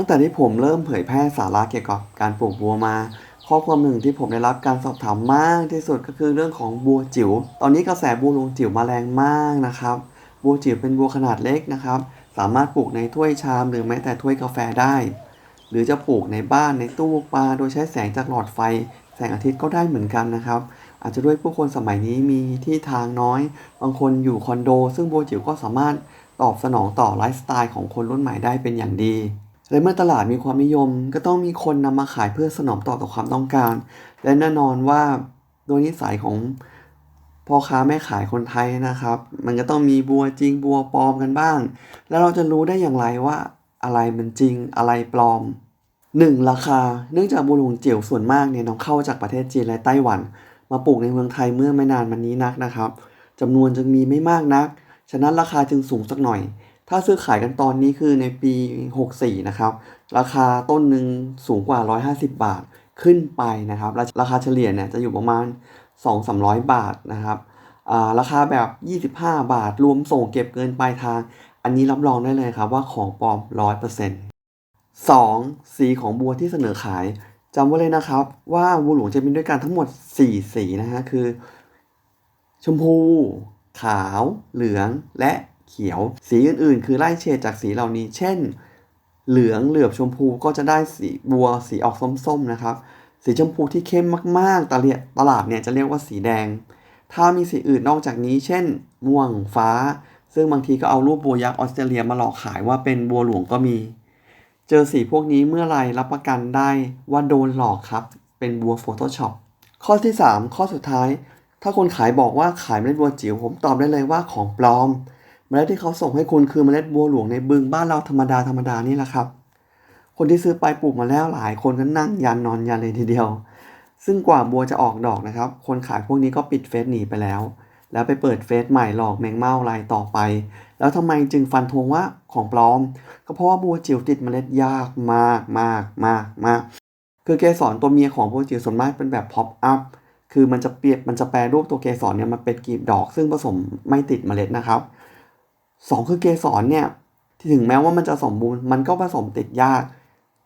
ตั้งแต่ที่ผมเริ่มเผยแพร่สาระเกี่ยวกับการปลูกบัวมา ข้อความหนึ่งที่ผมได้รับการสอบถามมากที่สุดก็คือเรื่องของบัวจิ๋ว ตอนนี้กระแสบัวลวงจิ๋วมาแรงมากนะครับ บัวจิ๋วเป็นบัวขนาดเล็กนะครับ สามารถปลูกในถ้วยชามหรือแม้แต่ถ้วยกาแฟได้ หรือจะปลูกในบ้านในตู้ปลาโดยใช้แสงจากหลอดไฟ แสงอาทิตย์ก็ได้เหมือนกันนะครับอาจจะด้วยผู้คนสมัยนี้มีที่ทางน้อย บางคนอยู่คอนโด ซึ่งบัวจิ๋วก็สามารถตอบสนองต่อไลฟ์สไตล์ของคนรุ่นใหม่ได้เป็นอย่างดี และเมื่อตลาดมีความนิยมก็ต้องมีคนนำมาขายเพื่อสนองต่อต่อความต้องการ และแน่นอนว่าโดยนิสัยของพ่อค้าแม่ขายคนไทยนะครับ มันก็ต้องมีบัวจริงบัวปลอมกันบ้าง แล้วเราจะรู้ได้อย่างไรว่าอะไรมันจริงอะไรปลอม 1. ราคา เนื่องจากบัวหลวงเจิ๋วส่วนมากเนี่ยนำเข้าจากประเทศจีนและไต้หวัน มาปลูกในเมืองไทยเมื่อไม่นานมานี้นักนะครับจำนวนจึงมีไม่มากนัก ฉะนั้นราคาจึงสูงสักหน่อย ถ้าซื้อขายกันตอนนี้คือในปี 64 นะครับ ราคาต้นหนึ่งสูงกว่า 150 บาทขึ้นไปนะครับ ราคาเฉลี่ยเนี่ยจะอยู่ประมาณ 2-300 บาทนะครับราคาแบบ 25 บาท รวมส่งเก็บเงินปลายทาง อันนี้รับรองได้เลยครับว่าของปลอม 100% 2. สีของบัวที่เสนอขายจำไว้เลยนะครับ ว่าบัวหลวงจะมีด้วยกันทั้งหมด 4 สีนะฮะคือ ชมพู ขาว เหลืองและ เขียว สีอื่นๆ คือไล่เฉดจากสีเหล่านี้ เช่น เหลืองเหลือบชมพูก็จะได้สีบัวสีออกส้มๆนะครับ สีชมพูที่เข้มมากๆตลาดตลาดเนี่ยจะเรียกว่าสีแดง ถ้ามีสีอื่นนอกจากนี้ เช่น ม่วงฟ้า ซึ่งบางทีก็เอารูปบัวยักษ์ออสเตรเลียมาหลอกขายว่าเป็นบัวหลวงก็มี เจอสีพวกนี้เมื่อไรรับประกันได้ว่าโดนหลอกครับ เป็นบัว Photoshop ข้อที่ 3 ข้อสุดท้าย ถ้าคนขายบอกว่าขายเมล็ดบัวจิ๋วผมตอบได้เลยว่าของปลอม เมล็ดที่เขาส่งให้คุณคือเมล็ดบัวหลวงในบึงบ้านเราธรรมดาธรรมดานี่แหละครับ คนที่ซื้อไปปลูกมาแล้วหลายคนก็นั่งยันนอนยันเลยทีเดียว ซึ่งกว่าบัวจะออกดอกนะครับ คนขายพวกนี้ก็ปิดเฟซหนีไปแล้ว แล้วไปเปิดเฟซใหม่หลอกแมงเม่ารายต่อไป แล้วทำไมจึงฟันธงว่าของปลอม ก็เพราะว่าบัวจิ๋วติดเมล็ดยากมากมากมากมากคือเกสรตัวเมียของบัวจิ๋วส่วนมากเป็นแบบพ็อปอัพคือมันจะเปรียบมันจะแปรรูปตัวเกสรเนี่ยมันเป็นกลีบดอก ซึ่งผสมไม่ติดเมล็ดนะครับ สองคือเกสรเนี่ยถึงแม้ว่ามันจะสมบูรณ์มันก็ผสมติดยาก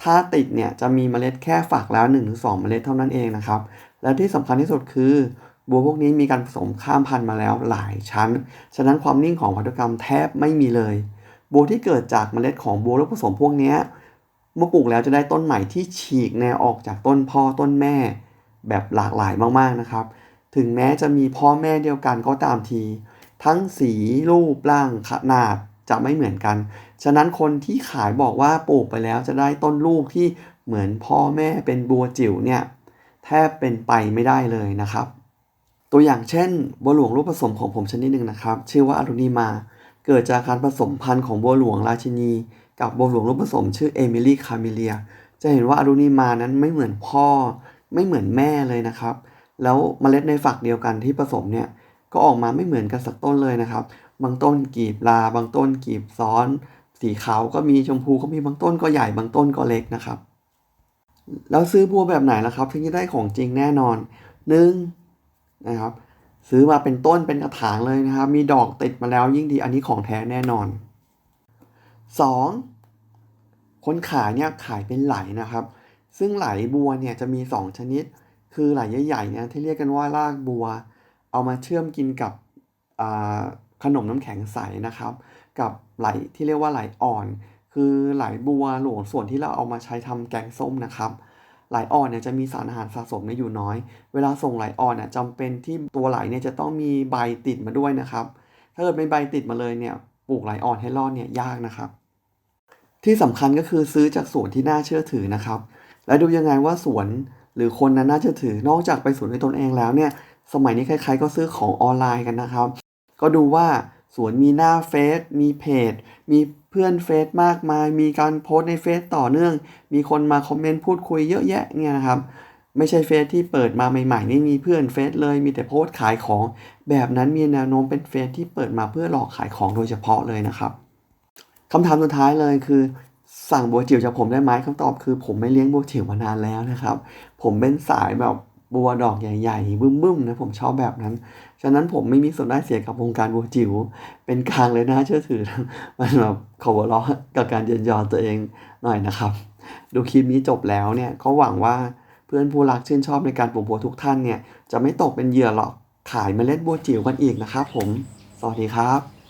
ถ้าติดเนี่ยจะมีเมล็ดแค่ฝักแล้ว1-2หรือ2เมล็ดเท่านั้นเองนะครับ และที่สำคัญที่สุดคือ บัวพวกนี้มีการผสมข้ามพันธุ์มาแล้วหลายชั้น ฉะนั้นความนิ่งของพันธุกรรมแทบไม่มีเลย บัวที่เกิดจากเมล็ดของบัวลูกผสมพวกนี้เมื่อปลูกแล้วจะได้ต้นใหม่ที่ฉีกแนวออกจากต้นพ่อต้นแม่ แบบหลากหลายมากๆนะครับ ถึงแม้จะมีพ่อแม่เดียวกันก็ตามที ทั้งสีรูปร่างขนาดจะไม่เหมือนกัน ฉะนั้นคนที่ขายบอกว่าปลูกไปแล้วจะได้ต้นลูกที่เหมือนพ่อแม่เป็นบัวจิ๋วเนี่ยแทบเป็นไปไม่ได้เลยนะครับ ตัวอย่างเช่น บัวหลวงรูปผสมของผมชนิดหนึ่งนะครับ ชื่อว่าอารุณิมา เกิดจากการผสมพันธุ์ของบัวหลวงราชินี กับบัวหลวงรูปผสมชื่อเอมิลี่คาเมเลีย จะเห็นว่าอารุณิมานั้นไม่เหมือนพ่อ ไม่เหมือนแม่เลยนะครับ แล้วเมล็ดในฝักเดียวกันที่ผสมเนี่ย ก็ออกมาไม่เหมือนกันสักต้นเลยนะครับ บางต้นกีบลา บางต้นกีบซ้อน สีขาวก็มีชมพูก็มีบางต้นก็ใหญ่บางต้นก็เล็กนะครับ แล้วซื้อบัวแบบไหนล่ะครับ ถึงจะได้ของจริงแน่นอนหนึ่งนะครับ ซื้อมาเป็นต้นเป็นกระถางเลยนะครับ มีดอกติดมาแล้วยิ่งดีอันนี้ของแท้แน่นอน 2. คนขายเนี่ยขายเป็นไหลนะครับ ซึ่งไหลบัวเนี่ยจะมี 2 ชนิด คือไหลใหญ่ๆเนี่ยที่เรียกกันว่ารากบัว เอามาเชื่อมกินกับขนมน้ำแข็งใสนะครับ กับไหลที่เรียกว่าไหลอ่อน คือไหลบัวหลวงส่วนที่เราเอามาใช้ทำแกงส้มนะครับไหลอ่อนเนี่ยจะมีสารอาหารสะสมเนี่ยอยู่น้อย เวลาส่งไหลอ่อนเนี่ยจำเป็นที่ตัวไหลเนี่ยจะต้องมีใบติดมาด้วยนะครับ ถ้าเกิดไม่ใบติดมาเลยเนี่ยปลูกไหลอ่อนให้รอดเนี่ยยากนะครับ ที่สำคัญก็คือซื้อจากสวนที่น่าเชื่อถือนะครับ และดูยังไงว่าสวนหรือคนนั้นน่าเชื่อถือนอกจากไปสวนด้วยตนเองแล้วเนี่ย สมัยนี้ใครๆก็ซื้อของออนไลน์กันนะครับ ก็ดูว่าสวนมีหน้าเฟซ มีเพจ มีเพื่อนเฟซมากมาย มีการโพสต์ในเฟซต่อเนื่อง มีคนมาคอมเมนต์พูดคุยเยอะแยะเนี่ยนะครับ ไม่ใช่เฟซที่เปิดมาใหม่ๆไม่มีเพื่อนเฟซเลย มีแต่โพสต์ขายของ แบบนั้นมีแนวโน้มเป็นเฟซที่เปิดมาเพื่อหลอกขายของโดยเฉพาะเลยนะครับคำถามสุดท้ายเลยคือ สั่งบัวจิ๋วจากผมได้ไหมคำตอบคือ ผมไม่เลี้ยงบัวจิ๋วมานานแล้วนะครับ ผมเป็นสายแบบ บัวดอกใหญ่ๆ บึ้มๆนะผมชอบแบบนั้น ฉะนั้นผมไม่มีส่วนได้เสียกับวงการบัวจิ๋ว เป็นกลางเลยนะเชื่อถือ มันแบบขอวเราะกับการเยินยอตัวเองหน่อยนะครับ ดูคลิปนี้จบแล้วเนี่ยก็หวังว่าเพื่อนผู้รักชื่นชอบในการปลูกบัวทุกท่านเนี่ยจะไม่ตกเป็นเหยื่อหรอกขายเมล็ดบัวจิ๋วกันอีกนะครับผม สวัสดีครับ